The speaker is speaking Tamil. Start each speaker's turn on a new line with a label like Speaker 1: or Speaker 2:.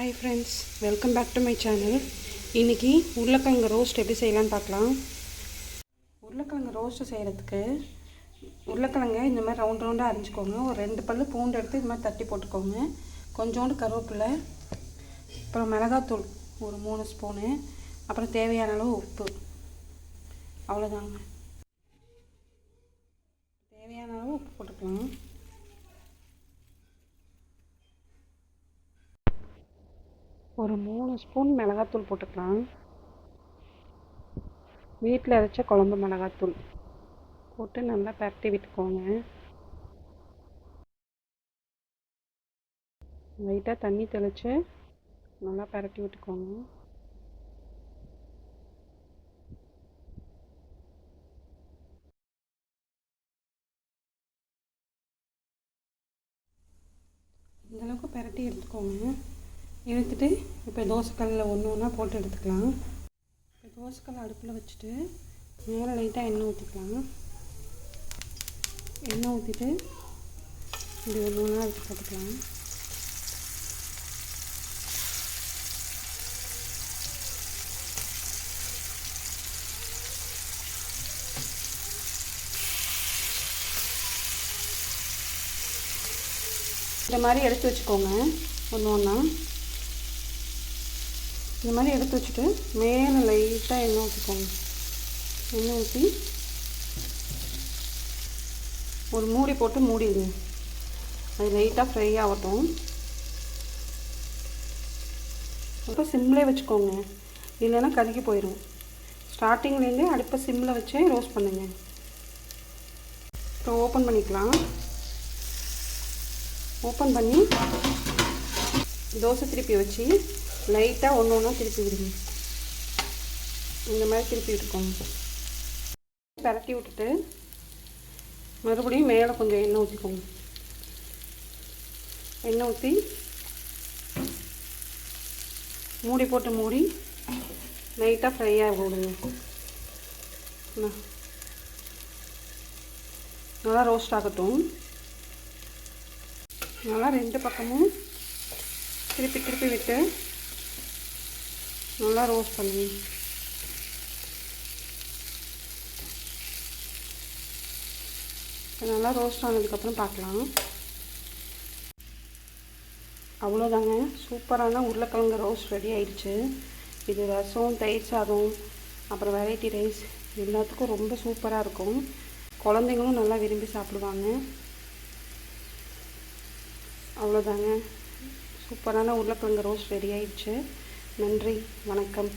Speaker 1: Hi friends welcome back to my channel இன்றைக்கி உருளைக்கிழங்கு ரோஸ்ட் எப்படி செய்யலான்னு பார்க்கலாம். உருளைக்கிழங்கு ரோஸ்ட்டு செய்கிறதுக்கு உருளைக்கிழங்கை இந்த மாதிரி ரவுண்ட் ரவுண்டாக அரிஞ்சிக்கோங்க. ஒரு ரெண்டு பல்லு பூண்டு எடுத்து இது மாதிரி தட்டி போட்டுக்கோங்க. கொஞ்சோண்டு கருவேப்பிலை அப்புறம் மிளகாத்தூள் ஒரு மூணு ஸ்பூனு அப்புறம் தேவையான அளவு உப்பு. அவ்வளோதாங்க தேவையான அளவு உப்பு போட்டுக்கலாம். ஒரு மூணு ஸ்பூன் மிளகாத்தூள் போட்டுக்கலாம். வீட்டில் அரைச்ச குழம்பு மிளகாத்தூள். போட்டு நல்லா பரட்டி விட்டுக்கோங்க. லைட்டாக தண்ணி தெளித்து நல்லா பரட்டி விட்டுக்கோங்க. இந்தளவுக்கு பரட்டி எடுத்துக்கோங்க. எடுத்துட்டு இப்போ தோசைக்கல்லில் ஒன்று ஒன்றா போட்டு எடுத்துக்கலாம். இப்போ தோசைக்கல் அடுப்பில் வச்சுட்டு மேலே லைட்டாக எண்ணெய் ஊற்றிக்கலாம் எண்ணெய் ஊற்றிட்டு இப்படி ஒன்று ஒன்றா எடுத்து போட்டுக்கலாம் இந்த மாதிரி எடுத்து வச்சுக்கோங்க ஒன்று ஒன்றா இந்த மாதிரி எடுத்து வச்சுட்டு மேலே லைட்டாக எண்ணெய் ஊற்றிக்கோங்க எண்ணெய் ஊற்றி ஒரு மூடி போட்டு மூடிடுங்க. அது லைட்டாக ஃப்ரை ஆகட்டும். அப்புறம் சிம்லே வச்சுக்கோங்க. இல்லைன்னா கருகி போயிடும் ஸ்டார்டிங்லேருந்தே அடுப்பை சிம்மில் வச்சே ரோஸ்ட் பண்ணுங்க. இப்போ ஓப்பன் பண்ணிக்கலாம். ஓப்பன் பண்ணி தோசை திருப்பி வச்சு லைட்டாக ஒன்று ஒன்றா திருப்பி விடுங்க. இந்த மாதிரி திருப்பி விட்டுக்கோங்க. பரட்டி விட்டுட்டு மறுபடியும் மேலே கொஞ்சம் எண்ணெய் ஊற்றிக்கோங்க எண்ணெய் ஊற்றி மூடி போட்டு மூடி லைட்டாக ஃப்ரை ஆக விடுங்க. நல்லா ரோஸ்ட் ஆகட்டும். நல்லா ரெண்டு பக்கமும் திருப்பி திருப்பி விட்டு நல்லா ரோஸ்ட் பண்ணி. நல்லா ரோஸ்ட் ஆனதுக்கப்புறம் பார்க்கலாம். அவ்வளோதாங்க. சூப்பரான உருளைக்கிழங்கு ரோஸ்ட் ரெடி ஆயிடுச்சு. இது ரசம் தயிர் சாதம் அப்புறம் வெரைட்டி ரைஸ் எல்லாத்துக்கும் ரொம்ப சூப்பராக இருக்கும். குழந்தைங்களும் நல்லா விரும்பி சாப்பிடுவாங்க. அவ்வளோதாங்க. சூப்பரான உருளைக்கிழங்கு ரோஸ்ட் ரெடி ஆயிடுச்சு. நன்றி வணக்கம்.